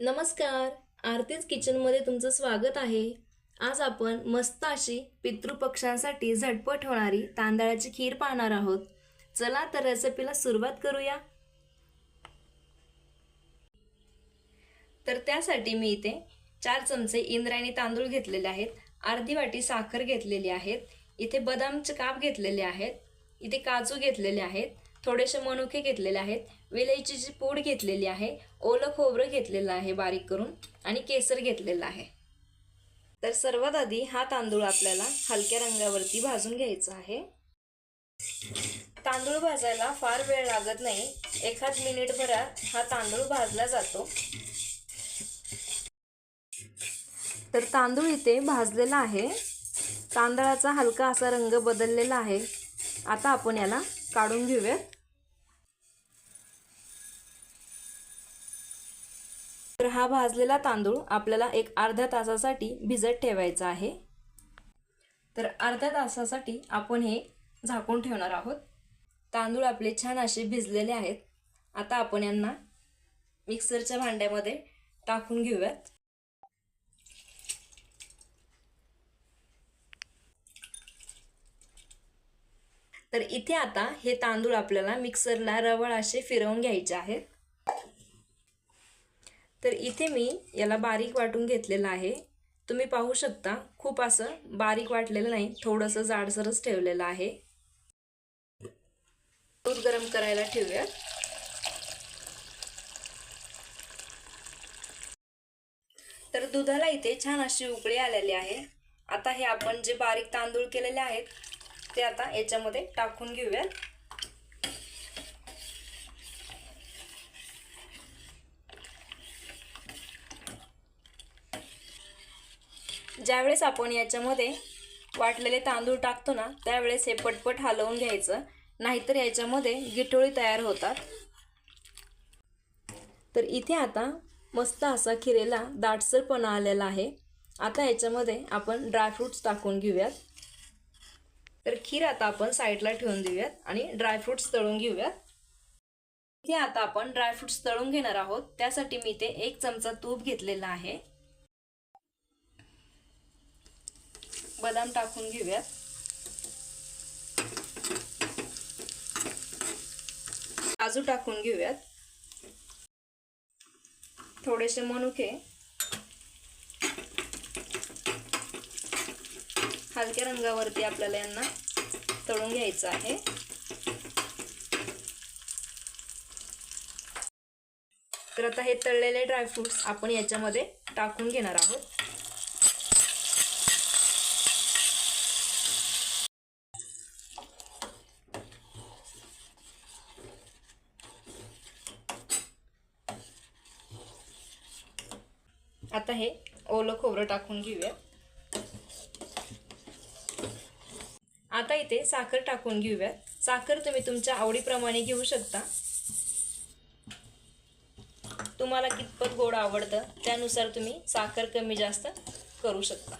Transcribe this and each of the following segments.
नमस्कार. आरतीच किचनमध्ये तुमचं स्वागत आहे. आज आपण मस्त अशी पितृपक्षांसाठी झटपट होणारी तांदळाची खीर पाहणार आहोत. चला तर रेसिपीला सुरुवात करूया. तर त्यासाठी मी इथे चार चमचे इंद्रायणी तांदूळ घेतलेले आहेत. अर्धी वाटी साखर घेतलेली आहेत. इथे बदामचे काप घेतलेले आहेत. इथे काजू घेतलेले आहेत. थोडेसे मनुके घेतलेले आहेत विलायचीची पूड घेतलेली आहे ओलं खोबरं घेतलेलं आहे बारीक करून आणि केसर घेतलेलं आहे. तर सर्वात आधी हा तांदूळ आपल्याला हलक्या रंगावरती भाजून घ्यायचा आहे. तांदूळ भाजायला फार वेळ लागत नाही एखाद मिनिटभरात हा तांदूळ भाजला जातो. तर तांदूळ इथे भाजलेला आहे. तांदळाचा हलका असा रंग बदललेला आहे. आता आपण याला काढून घेऊयात. तर हा भाजलेला तांदूळ आपल्याला एक अर्ध्या तासासाठी भिजत ठेवायचा आहे. तर अर्ध्या तासासाठी आपण हे झाकून ठेवणार आहोत. तांदूळ आपले छान असे भिजलेले आहेत. आता आपण यांना मिक्सरच्या भांड्यामध्ये टाकून घेऊयात. तर इथे आता हे तांदूळ आपल्याला मिक्सरला रवळ असे फिरवून घ्यायचे आहेत. तर इथे मी याला बारीक वाटून घेतलेलं आहे. तुम्ही पाहू शकता खूप असं बारीक वाटलेलं नाही थोडंसं जाडसरच ठेवलेलं आहे. दूध गरम करायला ठेवूयात. तर दुधाला इथे छान अशी उकळी आलेली आहे. आता हे आपण जे बारीक तांदूळ केलेले आहेत ते आता याच्यामध्ये टाकून घेऊयात. ज्यावेळेस आपण याच्यामध्ये वाटलेले तांदूळ टाकतो ना त्यावेळेस हे पटपट हलवून घ्यायचं. नाहीतर याच्यामध्ये गिटोळी तयार होतात. तर इथे आता मस्त असा खिरेला दाटसरपणा आलेला आहे. आता याच्यामध्ये आपण ड्रायफ्रूट्स टाकून घेऊयात. तर खीर आता आपण साईडला ठेवून देऊयात आणि ड्रायफ्रुट्स तळून घेऊयात. इथे आता आपण ड्रायफ्रुट्स तळून घेणार आहोत. त्यासाठी मी इथे एक चमचा तूप घेतलेला आहे. बदाम टाकून घेऊयात. काजू टाकून घेऊयात. थोडेसे मनुके. हलक्या रंगावरती आपल्याला यांना तळून घ्यायचं आहे. तर आता हे तळलेले ड्रायफ्रुट्स आपण याच्यामध्ये टाकून घेणार आहोत. आता हे ओलं खोबरं टाकून घेऊया. आता इथे साखर टाकून घेऊयात. साखर तुम्ही तुमच्या आवडीप्रमाणे घेऊ शकता. तुम्हाला कितपत गोड आवडतं त्यानुसार तुम्ही साखर कमी जास्त करू शकता.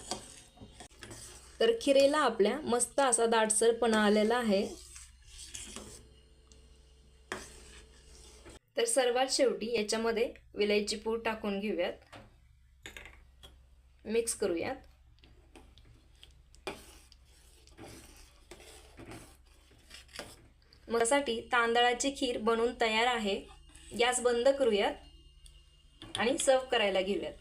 तर खिरेला आपल्या मस्त असा दाटसरपणा आलेला आहे. तर सर्वात शेवटी याच्यामध्ये विलायची पूड टाकून घेऊयात. मिक्स करूयात. मग त्यासाठी तांदळाची खीर बनवून तयार आहे. गॅस बंद करूयात आणि सर्व करायला घेऊयात.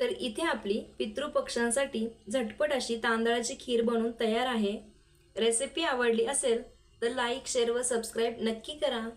तर इथे आपली पितृपक्षांसाठी झटपट अशी तांदळाची खीर बनवून तयार आहे. रेसिपी आवडली असेल तर लाईक शेअर व सबस्क्राईब नक्की करा.